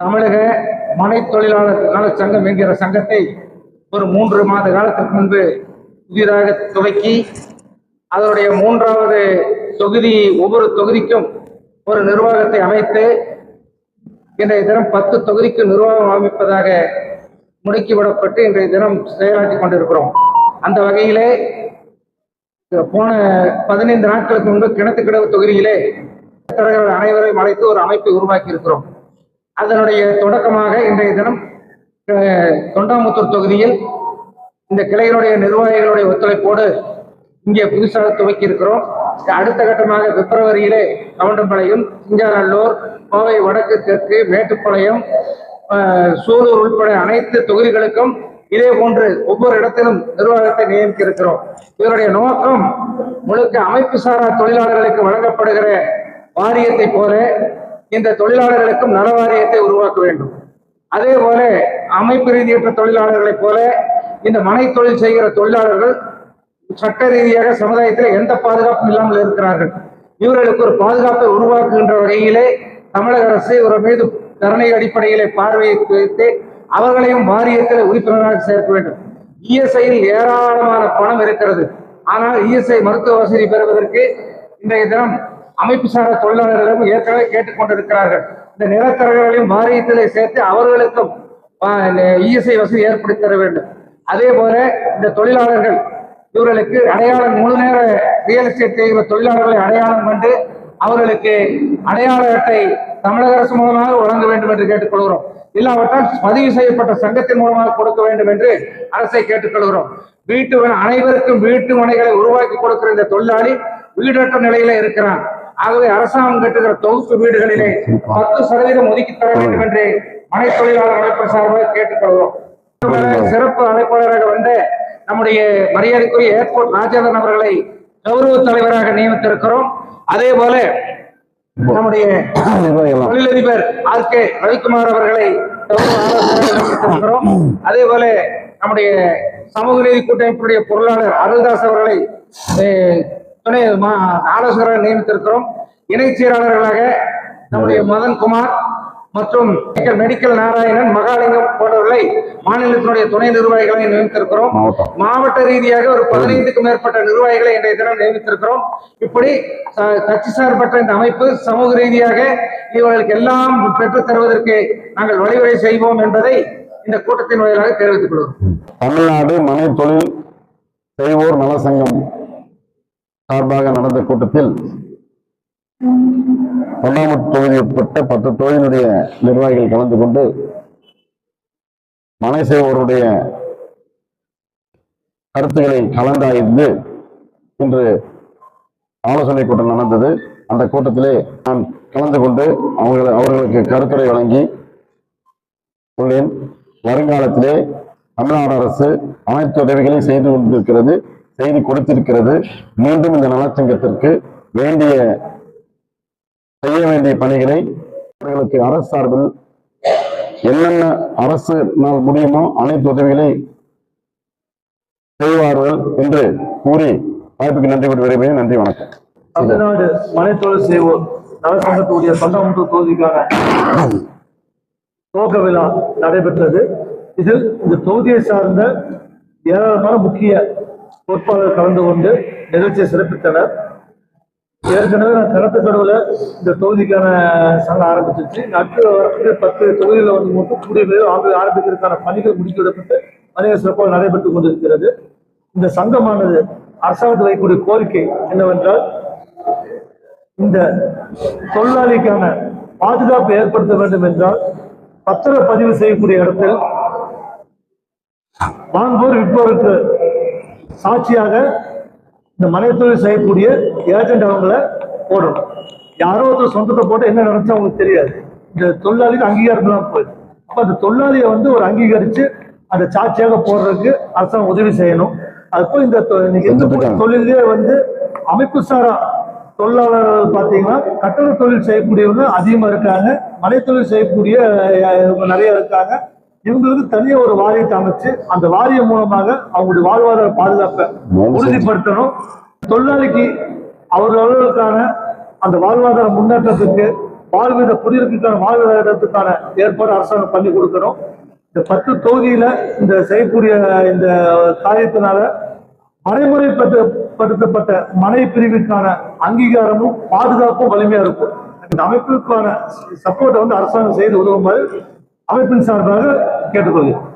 தமிழக மனை தொழிலாளர் நல சங்கம் என்கிற சங்கத்தை ஒரு மூன்று மாத காலத்திற்கு முன்பு புதிதாக துவக்கி அதனுடைய மூன்றாவது தொகுதி ஒவ்வொரு தொகுதிக்கும் ஒரு நிர்வாகத்தை அமைத்து இன்றைய தினம் பத்து தொகுதிக்கு நிர்வாகம் அமைப்பதாக முடுக்கிவிடப்பட்டு இன்றைய தினம் செயலாற்றி கொண்டிருக்கிறோம். அந்த வகையிலே போன பதினைந்து நாட்களுக்கு முன்பு கிணத்துக்கிடவு தொகுதியிலே தலைவர்கள் அனைவரையும் அழைத்து ஒரு அமைப்பை உருவாக்கி இருக்கிறோம் அதனுடைய தொடக்கமாக இன்றைய தினம் தொண்டாமுத்தூர் தொகுதியில் இந்த கிளையினுடைய நிர்வாகிகளுடைய ஒத்துழைப்போடு இங்கே புதுசாக துவக்கி இருக்கிறோம் அடுத்த கட்டமாக பிப்ரவரியிலே கவுண்டம்பாளையம் சிங்காநல்லூர் கோவை வடக்கு தெற்கு மேட்டுப்பாளையம் சூலூர் உட்பட அனைத்து தொகுதிகளுக்கும் இதே போன்று ஒவ்வொரு இடத்திலும் நிர்வாகத்தை நியமிக்க இருக்கிறோம் இதனுடைய நோக்கம் முழுக்க அமைப்பு சாரா தொழிலாளர்களுக்கு வழங்கப்படுகிற வாரியத்தை போல இந்த தொழிலாளர்களுக்கும் நல வாரியத்தை உருவாக்க வேண்டும். அதே போல அமைப்பு ரீதியற்ற தொழிலாளர்களைப் போல இந்த மனை தொழில் செய்கிற தொழிலாளர்கள் சட்ட ரீதியாக சமுதாயத்தில் எந்த பாதுகாப்பும் இல்லாமல் இருக்கிறார்கள். இவர்களுக்கு ஒரு பாதுகாப்பை உருவாக்குகின்ற வகையிலே தமிழக அரசு இவர் மீது கருணை அடிப்படையிலே பார்வையை வைத்து அவர்களையும் வாரியத்தில் உறுப்பினராக சேர்க்க வேண்டும். இஎஸ்ஐயில் ஏராளமான பணம் இருக்கிறது. ஆனால் இஎஸ்ஐ மருத்துவ வசதி பெறுவதற்கு இன்றைய தினம் அமைப்பு சாரா தொழிலாளர்களும் ஏற்கனவே கேட்டுக்கொண்டிருக்கிறார்கள். இந்த நிலத்தரகர்களையும் வாரியத்திலே சேர்த்து அவர்களுக்கும் இஎஸ்ஐ வசதி ஏற்படுத்தி தர வேண்டும். அதே போல இந்த தொழிலாளர்கள் இவர்களுக்கு அடையாளம் முழு நேர ரியல் எஸ்டேட் செய்கிற தொழிலாளர்களை அடையாளம் கண்டு அவர்களுக்கு அடையாள அட்டை தமிழக அரசு மூலமாக வழங்க வேண்டும் என்று கேட்டுக்கொள்கிறோம். இல்லாவிட்டால் பதிவு செய்யப்பட்ட சங்கத்தின் மூலமாக கொடுக்க வேண்டும் என்று அரசை கேட்டுக்கொள்கிறோம். வீட்டு அனைவருக்கும் வீட்டு மனைகளை உருவாக்கி கொடுக்கிற இந்த தொழிலாளி வீடற்ற நிலையில இருக்கிறான். ஆகவே அரசாங்கம் கட்டுகிற தொகுப்பு வீடுகளிலே பத்து சதவீதம் ஒதுக்கி தர வேண்டும் என்று மனை தொழிலாளர் அமைப்பு சார்பாக கேட்டுக்கொள்கிறோம். சிறப்பு அழைப்பாளராக வந்த நம்முடைய மரியாதைக்குரிய ஏர்போர்ட் ராஜேந்திரன் அவர்களை கௌரவ தலைவராக நியமித்திருக்கிறோம். அதே போல நம்முடைய தொழிலதிபர் ஆர் கே ரவிக்குமார் அவர்களை அதே போல நம்முடைய சமூக நீதி கூட்டமைப்புடைய பொருளாளர் அருள்தாஸ் அவர்களை துணை ஆலோசகராக நியமித்திருக்கிறோம். இணைச் செயலாளர்களாக நம்முடைய மதன்குமார் மற்றும் மெடிக்கல் நாராயணன் மகாலிங்கம் போன்றவர்களை மாநிலத்தினுடைய துணை நிர்வாகிகளை நியமித்திருக்கிறோம். மாவட்ட ரீதியாக ஒரு பதினைந்துக்கும் மேற்பட்ட நிர்வாகிகளை இன்றைய தினம் நியமித்திருக்கிறோம். இப்படி கட்சி சார்பற்ற இந்த அமைப்பு சமூக ரீதியாக இவர்களுக்கு எல்லாம் பெற்றுத் தருவதற்கு நாங்கள் வழிவகை செய்வோம் என்பதை இந்த கூட்டத்தின் வாயிலாக தெரிவித்துக் கொள்கிறோம். தமிழ்நாடு மனை தொழில் செய்வோர் நல சங்கம். சார்பாக நடந்த கூட்டத்தில் தொண்டாமுத்து தொகுதி உட்பட்ட பத்து தொகுதியினுடைய நிர்வாகிகள் கலந்து கொண்டு மனைசேவருடைய கருத்துக்களை கலந்தாய்ந்து இன்று ஆலோசனை கூட்டம் நடந்தது. அந்த கூட்டத்திலே நான் கலந்து கொண்டு அவங்களை அவர்களுக்கு கருத்துரை வழங்கி உள்ளேன். வருங்காலத்திலே தமிழ்நாடு அரசு அனைத்து உதவிகளையும் செய்து கொண்டிருக்கிறது. செய்து கொடுத்திருக்கிறது. மீண்டும் இந்த நலச்சங்கத்திற்கு வேண்டிய செய்ய வேண்டிய பணிகளை அவர்களுக்கு அரசு சார்பில் என்னென்ன அரசினால் முடியுமோ அனைத்து உதவிகளை செய்வார்கள் என்று கூறி வாய்ப்புக்கு நன்றி கூறி விரைவில் நன்றி வணக்கம். தமிழ்நாடு மனைத்தொழில் செய்வோர் நலசங்கத்துடைய தொண்டாமுத்தூர் தொகுதிக்கான துவக்க விழா நடைபெற்றது. இதில் இந்த தொகுதியை சார்ந்த ஏராளமான முக்கிய பொறுப்பாளர் கலந்து கொண்டு நிகழ்ச்சியை சிறப்பித்தனர். ஏற்கனவே நான் கருத்துக்கடவுல இந்த தொகுதிக்கான சங்கம் ஆரம்பிச்சிருச்சு. இந்த அடுத்த வரக்கூடிய பத்து தொகுதியில் வந்து மட்டும் கூடிய பேர் ஆண்டு ஆரம்பிக்கிறதுக்கான பணிகள் முடிக்கப்பட்டு பணிகள் சிறப்பாக நடைபெற்றுக் கொண்டிருக்கிறது. இந்த சங்கமானது அரசாங்கத்தில் வைக்கக்கூடிய கோரிக்கை என்னவென்றால் இந்த தொழிலாளிக்கான பாதுகாப்பு ஏற்படுத்த வேண்டும் என்றால் பத்திர பதிவு செய்யக்கூடிய இடத்தில் வாங்குவோர் விற்போருக்கு சாட்சியாக இந்த மனை தொழில் செய்யக்கூடிய ஏஜென்ட் அவங்கள போடணும். யாரோ ஒருத்தர் சொந்தத்தை போட்டு என்ன நடந்துச்சு அவங்களுக்கு தெரியாது. இந்த தொழிலாளிக்கு அங்கீகாரம் இல்லாம போயிடும். அப்ப அந்த தொழிலாளியை வந்து ஒரு அங்கீகரிச்சு அந்த சாட்சியாக போடுறதுக்கு அரசாங்கம் உதவி செய்யணும். அதுபோல் இந்த தொ- இன்னைக்கு இருக்கக்கூடிய தொழிலே வந்து அமைப்பு சாரா தொழிலாளர்கள் பார்த்தீங்கன்னா கட்டட தொழில் செய்யக்கூடியவங்க அதிகமா இருக்காங்க. மனை தொழில் செய்யக்கூடிய நிறைய இருக்காங்க. இவங்களுக்கு தனியா ஒரு வாரியத்தை அமைச்சு அந்த வாரியம் மூலமாக அவங்களுடைய வாழ்வாதார பாதுகாப்பை உறுதிப்படுத்தணும். தொழிலாளிக்கு அவர்களுக்கான அந்த வாழ்வாதார முன்னேற்றத்துக்கு வாழ்விட குடியிருப்புக்கான வாழ்விடத்துக்கான ஏற்பாடு அரசாங்கம் பண்ணி கொடுக்கணும். இந்த பத்து தொகுதியில இந்த செய்யக்கூடிய இந்த காரியத்தினால மறைமுறைப்படுத்தப்பட்ட மனை பிரிவுக்கான அங்கீகாரமும் பாதுகாப்பும் வலிமையா இருக்கும். இந்த அமைப்புக்கான சப்போர்ட்டை வந்து அரசாங்கம் செய்து உதவுமாறு அமைப்பின் சார்பாக கேட்டுக்கொள்கிறேன்.